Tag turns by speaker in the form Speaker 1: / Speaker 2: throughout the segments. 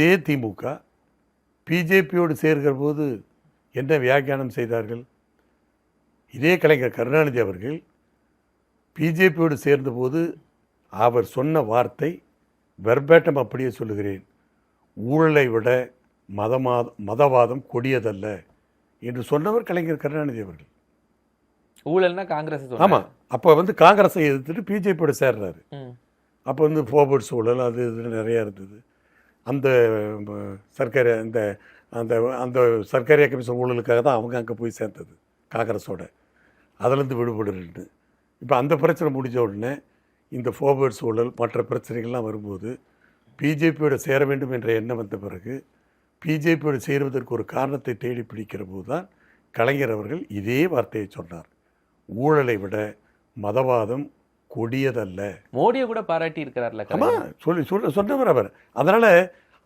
Speaker 1: இதே திமுக பிஜேபியோடு சேர்கிற போது என்ன வியாக்கியானம் செய்தார்கள்? இதே கலைஞர் கருணாநிதி அவர்கள் பிஜேபியோடு சேர்ந்தபோது அவர் சொன்ன வார்த்தை வெர்பேட்டம் அப்படியே சொல்லுகிறேன். ஊழலை விட மதமா மதவாதம் கொடியதல்ல என்று சொன்னவர் கலைஞர் கருணாநிதி அவர்கள்.
Speaker 2: ஊழல்னா காங்கிரஸ்
Speaker 1: ஆமாம் அப்போ வந்து காங்கிரஸை எதிர்த்துட்டு பிஜேபியோட சேர்றாரு. அப்போ வந்து போபர்ட் சூழல் அது இது நிறையா இருந்தது. அந்த சர்க்கரை அந்த அந்த அந்த சர்க்கரை கமிஷன் ஊழலுக்காக தான் அவங்க அங்கே போய் சேர்ந்தது காங்கிரஸோட. அதுலேருந்து விடுபடுறேன்னு. இப்போ அந்த பிரச்சனை முடிஞ்ச உடனே இந்த ஃபோபர்ட் சூழல் மற்ற பிரச்சனைகள்லாம் வரும்போது பிஜேபியோட சேர வேண்டும் என்ற எண்ணம் வந்த பிறகு பிஜேபியோடு சேருவதற்கு ஒரு காரணத்தை தேடி பிடிக்கிற போது தான் கலைஞர் அவர்கள் இதே வார்த்தையை சொன்னார். ஊழலை விட மதவாதம் கொடியதல்ல.
Speaker 2: மோடியை கூட பாராட்டி இருக்கிறார்ல
Speaker 1: ஆமாம் சொல்லி சொல்ல சொன்னவர் அவர். அதனால்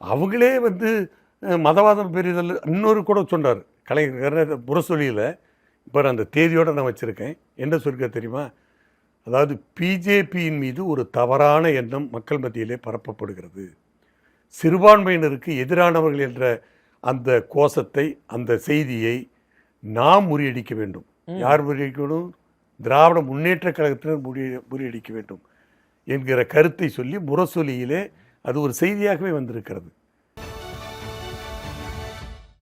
Speaker 1: அவங்களே வந்து மதவாதம் பெரியதில் இன்னொரு கூட சொன்னார். கலைஞர் முரசொலியில் இப்போ அந்த தேதியோடு நான் வச்சுருக்கேன். என்ன சொல்லிக்க தெரியுமா? அதாவது பிஜேபியின் மீது ஒரு தவறான எண்ணம் மக்கள் மத்தியிலே பரப்பப்படுகிறது. சிறுபான்மையினருக்கு எதிரானவர்கள் என்ற அந்த கோஷத்தை அந்த செய்தியை நாம் முறியடிக்க வேண்டும். யார் முறியடிக்கணும்? திராவிட முன்னேற்ற கழகத்தினர் முறிய முறியடிக்க வேண்டும் என்கிற கருத்தை சொல்லி முரசொலியிலே அது ஒரு செய்தியாகவே வந்திருக்கிறது.